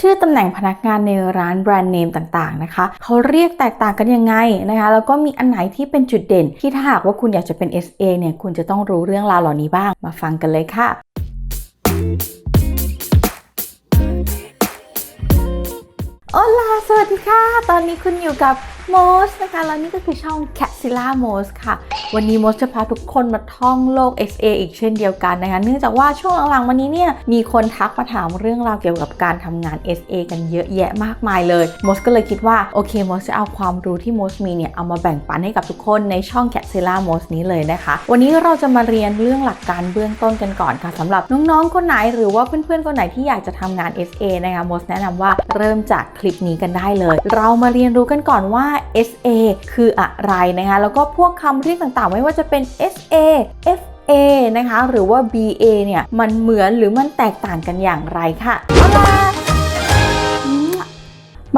ชื่อตำแหน่งพนักงานในร้านแบรนด์เนมต่างๆนะคะ เขาเรียกแตกต่างกันยังไงนะคะ แล้วก็มีอันไหนที่เป็นจุดเด่น ที่ถ้าหากว่าคุณอยากจะเป็น SA เนี่ยคุณจะต้องรู้เรื่องราวเหล่านี้บ้าง มาฟังกันเลยค่ะโอลาสวัสดีค่ะ ตอนนี้คุณอยู่กับโมสนะคะ แล้วนี่ก็คือช่อง Catzilla m o s ค่ะ วันนี้มสจะพาทุกคนมาท่องโลก SA อีกเช่นเดียวกันนะคะ เนื่องจากว่าช่วงหลังๆวันนี้เนี่ยมีคนทักมาถามเรื่องราวเกี่ยวกับการทำงาน SA กันเยอะแยะมากมายเลยมสก็เลยคิดว่าโอเคมสจะเอาความรู้ที่มสมีเนี่ยเอามาแบ่งปันให้กับทุกคนในช่อง Catzilla m o s นี้เลยนะคะ วันนี้เราจะมาเรียนเรื่องหลักการเบื้องต้นกันก่อนค่ะสำหรับน้องๆคนไหนหรือว่าเพื่อนๆคนไหนที่อยากจะทำงาน SA นะคะมสแนะนำว่าเริ่มจากคลิปนี้กันได้เลย เรามาเรียนรู้กันก่อนว่า SA คืออะไรนะคะแล้วก็พวกคำเรียกต่างๆ ไม่ว่าจะเป็น SA FA นะคะ หรือว่า BA เนี่ย มันเหมือนหรือมันแตกต่างกันอย่างไรค่ะเอาล่ะ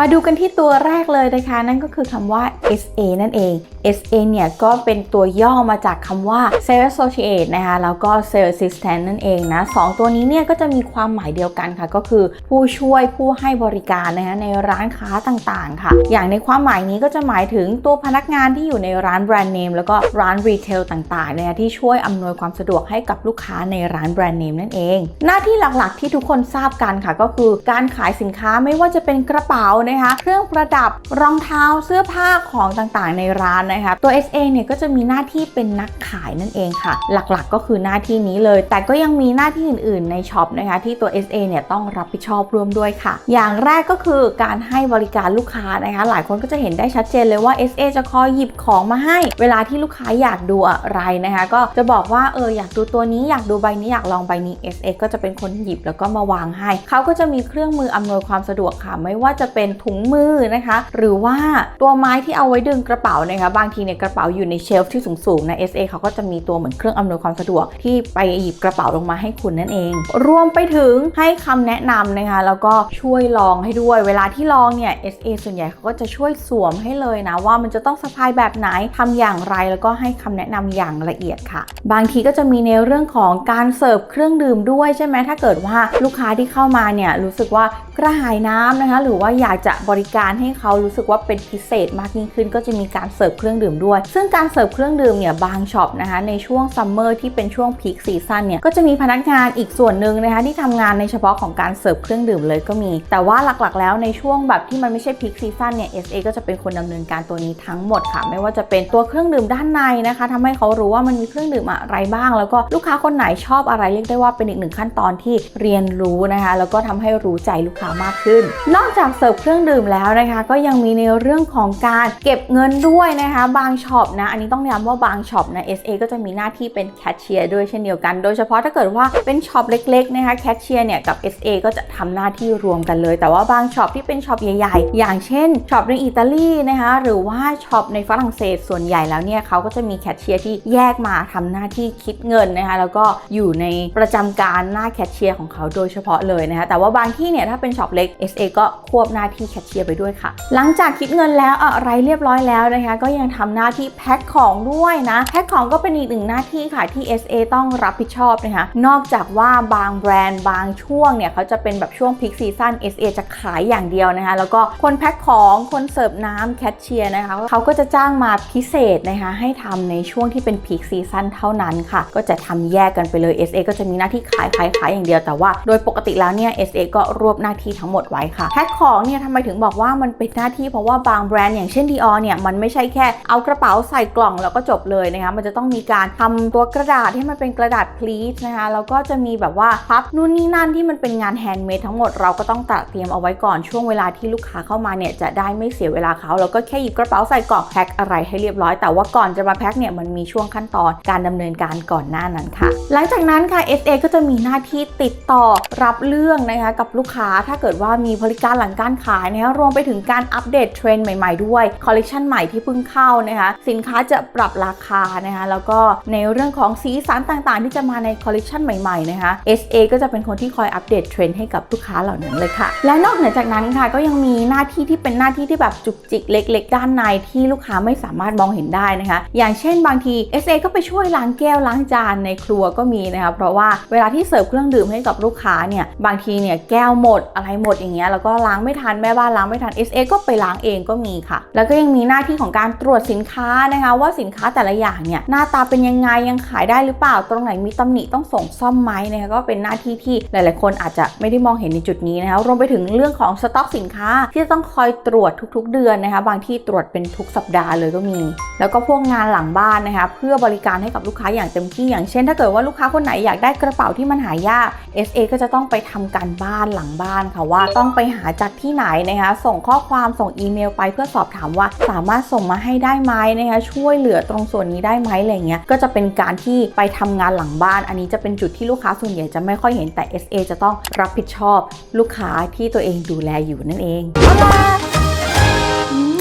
มาดูกันที่ตัวแรกเลยนะคะ นั่นก็คือคำว่า SA นั่นเอง SA เนี่ยก็เป็นตัวย่อมาจากคำว่า Sales Associate นะคะแล้วก็ Sales Assistant นั่นเองนะสองตัวนี้เนี่ยก็จะมีความหมายเดียวกันค่ะ ก็คือผู้ช่วยผู้ให้บริการนะคะในร้านค้าต่างๆ ค่ะ อย่างในความหมายนี้ก็จะหมายถึงตัวพนักงานที่อยู่ในร้านแบรนด์เนมแล้วก็ร้านรีเทลต่างๆนะคะที่ช่วยอำนวยความสะดวกให้กับลูกค้าในร้านแบรนด์เนมนั่นเอง หน้าที่หลักๆที่ทุกคนทราบกันค่ะ ก็คือการขายสินค้าไม่ว่าจะเป็นกระเป๋านะคะ เครื่องประดับรองเท้าเสื้อผ้าของต่างๆ ในร้านนะคะ ตัว SA เนี่ยก็จะมีหน้าที่เป็นนักขายนั่นเองค่ะ หลักๆก็คือหน้าที่นี้เลย แต่ก็ยังมีหน้าที่อื่น ๆ ในช็อปนะคะ ที่ตัว SA เนี่ยต้องรับผิดชอบร่วมด้วยค่ะ อย่างแรกก็คือการให้บริการลูกค้านะคะ หลายคนก็จะเห็นได้ชัดเจนเลยว่า SA จะคอยหยิบของมาให้ เวลาที่ลูกค้าอยากดูอะไรนะคะ ก็จะบอกว่าเอออยากดูตัวนี้อยากดูใบนี้อยากลองใบนี้ SA ก็จะเป็นคนหยิบแล้วก็มาวางให้ เขาก็จะมีเครื่องมืออำนวยความสะดวกค่ะ ไม่ว่าจะเป็นถุงมือนะคะ หรือว่าตัวไม้ที่เอาไว้ดึงกระเป๋านะคะบางทีเนี่ยกระเป๋าอยู่ในเชลฟ์ที่สูงๆนะ SA เขาก็จะมีตัวเหมือนเครื่องอำนวยความสะดวกที่ไปหยิบกระเป๋าลงมาให้คุณนั่นเอง รวมไปถึงให้คำแนะนำนะคะ แล้วก็ช่วยลองให้ด้วย เวลาที่ลองเนี่ย SA ส่วนใหญ่เขาก็จะช่วยสวมให้เลยนะ ว่ามันจะต้องสะพายแบบไหนทำอย่างไรแล้วก็ให้คำแนะนำอย่างละเอียดค่ะ บางทีก็จะมีในเรื่องของการเสิร์ฟเครื่องดื่มด้วยใช่ไหมถ้าเกิดว่าลูกค้าที่เข้ามาเนี่ยรู้สึกว่ากระหายน้ำนะคะ หรือว่าอยากจะบริการให้เขารู้สึกว่าเป็นพิเศษมากยิ่งขึ้น ก็จะมีการเสิร์ฟเครื่องดื่มด้วย ซึ่งการเสิร์ฟเครื่องดื่มเนี่ยบางช็อปนะคะในช่วงซัมเมอร์ที่เป็นช่วงพีคซีซั่นเนี่ยก็จะมีพนักงานอีกส่วนหนึ่งนะคะที่ทำงานในเฉพาะของการเสิร์ฟเครื่องดื่มเลยก็มี แต่ว่าหลักๆ แล้วในช่วงแบบที่มันไม่ใช่พีคซีซั่นเนี่ย SA ก็จะเป็นคนดำเนินการตัวนี้ทั้งหมดค่ะ ไม่ว่าจะเป็นตัวเครื่องดื่มด้านในนะคะทำให้เขารู้ว่ามันมีเครื่องดื่มอะไรบ้าง แล้วก็ลูกค้าคนไหนชอบอะไรเรียกได้ว่าเป็นอีกหนึ่งขั้นตอนที่เรียนรู้นะคะแล้วก็ทำให้รู้ใจลูกค้ามากขึ้น นอกจากเสิร์ฟเครื่องื่องดื่มแล้วนะคะ ก็ยังมีในเรื่องของการเก็บเงินด้วยนะคะ บางช็อปนะ อันนี้ต้องย้ำว่าบางช็อปนะ SA ก็จะมีหน้าที่เป็นแคชเชียร์ด้วยเช่นเดียวกัน โดยเฉพาะถ้าเกิดว่าเป็นช็อปเล็กๆนะคะแคชเชียร์เนี่ยกับ SA ก็จะทำหน้าที่รวมกันเลย แต่ว่าบางช็อปที่เป็นช็อปใหญ่ๆ อย่างเช่นช็อปในอิตาลีนะคะหรือว่าช็อปในฝรั่งเศสส่วนใหญ่แล้วเนี่ยเขาก็จะมีแคชเชียร์ที่แยกมาทำหน้าที่คิดเงินนะคะแล้วก็อยู่ในประจำการหน้าแคชเชียร์ของเขาโดยเฉพาะเลยนะคะแต่ว่าบางที่เนี่ยถ้าเป็นช็อปเล็ก SA ก็ควบหน้าที่แคชเชียร์ไปด้วยค่ะ หลังจากคิดเงินแล้วอะไรเรียบร้อยแล้วนะคะ ก็ยังทำหน้าที่แพ็คของด้วยนะ แพ็คของก็เป็นอีกหนึ่งหน้าที่ค่ะที่ SA ต้องรับผิดชอบนะคะ นอกจากว่าบางแบรนด์บางช่วงเนี่ยเขาจะเป็นแบบช่วงพิกซีซั่น SA จะขายอย่างเดียวนะคะ แล้วก็คนแพ็คของคนเสิร์ฟน้ำแคชเชียร์นะคะเขาก็จะจ้างมาพิเศษนะคะให้ทำในช่วงที่เป็นพีคซีซั่นเท่านั้นค่ะ ก็จะทำแยกกันไปเลย SA ก็จะมีหน้าที่ขายขายขายอย่างเดียวแต่ว่า โดยปกติแล้วเนี่ย SA ก็รวบหน้าที่ทั้งหมดไว้ค่ะแพ็คของเนี่ยทำไมถึงบอกว่ามันเป็นหน้าที่เพราะว่าบางแบรนด์อย่างเช่น Dior เนี่ยมันไม่ใช่แค่เอากระเป๋าใส่กล่องแล้วก็จบเลยนะคะมันจะต้องมีการทำตัวกระดาษให้มันเป็นกระดาษพลีทนะคะแล้วก็จะมีแบบว่าพับนู่นนี่นั่นที่มันเป็นงานแฮนด์เมดทั้งหมดเราก็ต้องตัดเตรียมเอาไว้ก่อนช่วงเวลาที่ลูกค้าเข้ามาเนี่ยจะได้ไม่เสียเวลาเขาแล้วก็แค่หยิบกระเป๋าใส่กล่องแพ็คอะไรให้เรียบร้อย แต่ว่าก่อนจะมาแพ็คเนี่ยมันมีช่วงขั้นตอนการดำเนินการก่อนหน้านั้นค่ะ หลังจากนั้นค่ะ SA ก็จะมีหน้าที่ติดต่อรับเรื่องนะคะกับลูกค้าถ้าเกิดว่ามีบริการหลังการขายายนะคะรวมไปถึงการอัปเดตเทรนด์ใหม่ ๆ ด้วยคอลเลคชันใหม่ที่เพิ่งเข้านะคะสินค้าจะปรับราคานะคะแล้วก็ในเรื่องของสีสันต่างๆ ที่จะมาในคอลเลคชันใหม่ๆนะคะ SA ก็จะเป็นคนที่คอยอัปเดตเทรนด์ให้กับลูกค้าเหล่านั้นเลยค่ะ และนอกเหนือจากนั้นค่ะก็ยังมีหน้าที่ที่เป็นหน้าที่ที่แบบจุกจิกเล็ก ๆ ด้านในที่ลูกค้าไม่สามารถมองเห็นได้นะคะ อย่างเช่นบางที SA ก็ไปช่วยล้างแก้วล้างจานในครัวก็มีนะคะเพราะว่าเวลาที่เสิร์ฟเครื่องดื่มให้กับลูกค้าเนี่ยบางทีเนี่ยแก้วหมดอะไรหมดอย่างเงี้ยแล้วก็ล้างไม่ทันแม่บ้านล้างไม่ทัน SA ก็ไปล้างเองก็มีค่ะ แล้วก็ยังมีหน้าที่ของการตรวจสินค้านะคะ ว่าสินค้าแต่ละอย่างเนี่ยหน้าตาเป็นยังไงยังขายได้หรือเปล่า ตรงไหนมีตำหนิต้องส่งซ่อมไหมนะคะก็เป็นหน้าที่ที่หลายๆ คนอาจจะไม่ได้มองเห็นในจุดนี้นะคะรวมไปถึงเรื่องของสต็อกสินค้าที่จะต้องคอยตรวจทุกๆ เดือนนะคะบางที่ตรวจเป็นทุกสัปดาห์เลยก็มี แล้วก็พวกงานหลังบ้านนะคะเพื่อบริการให้กับลูกค้าอย่างเต็มที่อย่างเช่น ถ้าเกิดว่าลูกค้าคนไหนอยากได้กระเป๋าที่มันหายาก SA ก็จะต้องไปทำการบ้านหลังบ้านค่ะว่าต้องไปหาจากที่ไหนนะคะส่งข้อความส่งอีเมลไปเพื่อสอบถามว่าสามารถส่งมาให้ได้ไหมนะคะช่วยเหลือตรงส่วนนี้ได้ไหมอะไรเงี้ยก็จะเป็นการที่ไปทำงานหลังบ้าน อันนี้จะเป็นจุดที่ลูกค้าส่วนใหญ่จะไม่ค่อยเห็นแต่ SA จะต้องรับผิดชอบลูกค้าที่ตัวเองดูแลอยู่นั่นเองค่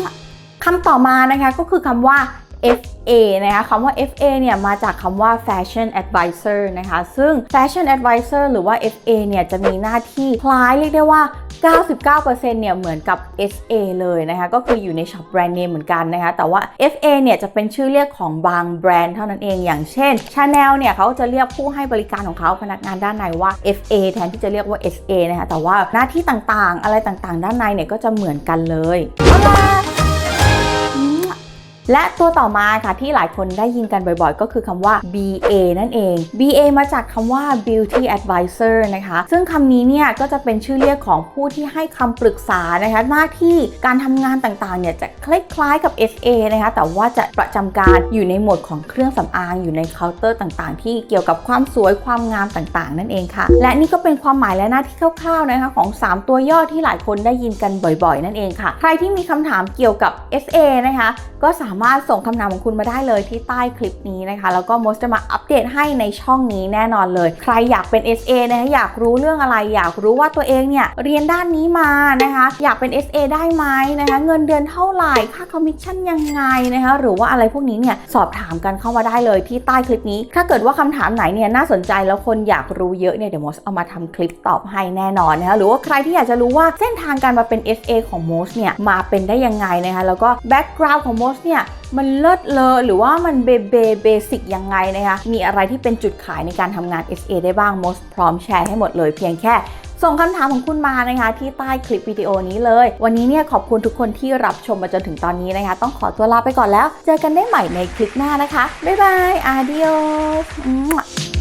ะคำต่อมานะคะก็คือคำว่า FA นะคะคำว่า FA เนี่ยมาจากคำว่า Fashion Advisor นะคะ ซึ่ง Fashion Advisor หรือว่า FA เนี่ยจะมีหน้าที่คล้ายเรียกได้ว่า 99%เนี่ยเหมือนกับ SA เลยนะคะก็คืออยู่ในช็อปแบรนด์เนมเหมือนกันนะคะแต่ว่า FA เนี่ยจะเป็นชื่อเรียกของบางแบรนด์เท่านั้นเองอย่างเช่น Chanel เนี่ยเขาจะเรียกผู้ให้บริการของเขาพนักงานด้านในว่า FA แทนที่จะเรียกว่า SA นะคะแต่ว่าหน้าที่ต่างๆ อะไรต่างๆ ด้านในเนี่ยก็จะเหมือนกันเลยเอาล่ะ และตัวต่อมาค่ะที่หลายคนได้ยินกันบ่อยๆ ก็คือคำว่า BA นั่นเอง BA มาจากคำว่า Beauty Advisor นะคะ ซึ่งคำนี้เนี่ยก็จะเป็นชื่อเรียกของผู้ที่ให้คำปรึกษานะคะ หน้าที่การทำงานต่างๆ เนี่ยจะคล้ายๆกับ SA นะคะ แต่ว่าจะประจำการอยู่ในหมวดของเครื่องสำอางอยู่ในเคาน์เตอร์ต่างๆ ที่เกี่ยวกับความสวยความงามต่างๆ นั่นเองค่ะ และนี่ก็เป็นความหมายและหน้าที่คร่าวๆนะคะของ 3 ตัวย่อที่หลายคนได้ยินกันบ่อย ๆ นั่นเองค่ะ ใครที่มีคำถามเกี่ยวกับ SA นะคะ ก็สามามารถส่งคำถามของคุณมาได้เลยที่ใต้คลิปนี้นะคะ แล้วก็มดจะมาอัปเดตให้ในช่องนี้แน่นอนเลย ใครอยากเป็น SA นะคะอยากรู้เรื่องอะไร อยากรู้ว่าตัวเองเนี่ยเรียนด้านนี้มานะคะ อยากเป็น SA ได้ไหมนะคะ เงินเดือนเท่าไหร่ค่าคอมมิชชั่นยังไงนะคะ หรือว่าอะไรพวกนี้เนี่ยสอบถามกันเข้ามาได้เลยที่ใต้คลิปนี้ ถ้าเกิดว่าคำถามไหนเนี่ยน่าสนใจแล้วคนอยากรู้เยอะเนี่ยเดี๋ยวมดเอามาทำคลิปตอบให้แน่นอนนะคะหรือว่าใครที่อยากจะรู้ว่าเส้นทางการมาเป็น SA ของมดเนี่ยมาเป็นได้ยังไงนะคะแล้วก็แบ็กกราวน์ของมดเนี่ย มันเลิศเลอหรือว่ามันเบเบเบสิกยังไงนะคะมีอะไรที่เป็นจุดขายในการทำงาน SA ได้บ้าง most พร้อมแชร์ให้หมดเลยเพียงแค่ส่งคำถามของคุณมานะคะที่ใต้คลิปวิดีโอนี้เลย วันนี้เนี่ยขอบคุณทุกคนที่รับชมมาจนถึงตอนนี้นะคะ ต้องขอตัวลาไปก่อนแล้ว เจอกันได้ใหม่ในคลิปหน้านะคะ บ๊ายบายอาเดียส